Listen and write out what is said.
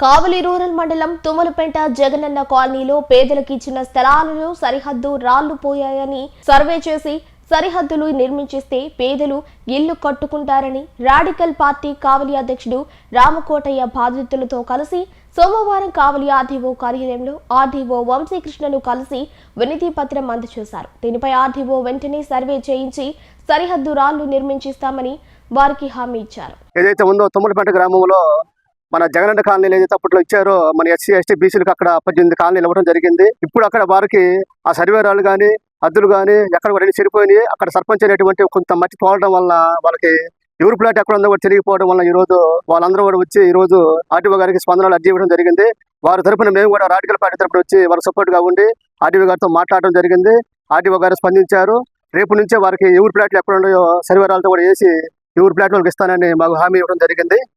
కావలి rural మండలం తుమ్మలపేట జగనన్న కాలనీలో పేదలకు ఇచ్చిన స్థలాలలో సరిహద్దు రాళ్ళు పోయాయని సర్వే చేసి సరిహద్దులు నిర్మించిస్తే పేదలు ఇల్లు కట్టుకుంటారని రాడికల్ పార్టీ కావలి అధ్యక్షుడు రామకోటయ్య బాధితులతో కలిసి సోమవారం కావలి ఆర్డీఓ కార్యాలయంలో ఆర్డీఓ వంశీకృష్ణను కలిసి వినతి పత్రం అందజేశారు. దీనిపై ఆర్డీఓ వెంటనే సర్వే చేయించి సరిహద్దు రాళ్ళు నిర్మించిస్తామని వారికి హామీ ఇచ్చారు. ఏదైతే ఉందో తుమ్మలపేట గ్రామంలో మన జగనన్న కాలనీలు ఏదైతే అప్పట్లో ఇచ్చారో మన ఎస్సీ ఎస్టీ బీసీలకు అక్కడ పద్దెనిమిది కాలనీలు ఇవ్వడం జరిగింది. ఇప్పుడు అక్కడ వారికి ఆ సర్వేరాలు కానీ హద్దులు కానీ ఎక్కడ రెండు చెడిపోయినాయి. అక్కడ సర్పంచ్ అనేటువంటి కొంత మట్టి పోవడం వల్ల వాళ్ళకి ఎవరు ప్లాట్ ఎక్కడ ఉందో కూడా తెలియకపోవడం వల్ల ఈ రోజు వాళ్ళందరూ కూడా వచ్చి ఈ రోజు ఆర్టీఓ గారికి స్పందనలు అర్జీ ఇవ్వడం జరిగింది. వారి తరపున మేము కూడా రాడికల్ పార్టీ తరపున వచ్చి వారు సపోర్ట్గా ఉండి ఆర్టీఓ గారితో మాట్లాడడం జరిగింది. ఆర్టీఓ గారు స్పందించారు. రేపు నుంచే వారికి ఎవరు ప్లాట్లు ఎక్కడ ఉన్నాయో సర్వేరాలతో కూడా వేసి ఎవరు ప్లాట్ వాళ్ళకి ఇస్తానని మాకు హామీ ఇవ్వడం జరిగింది.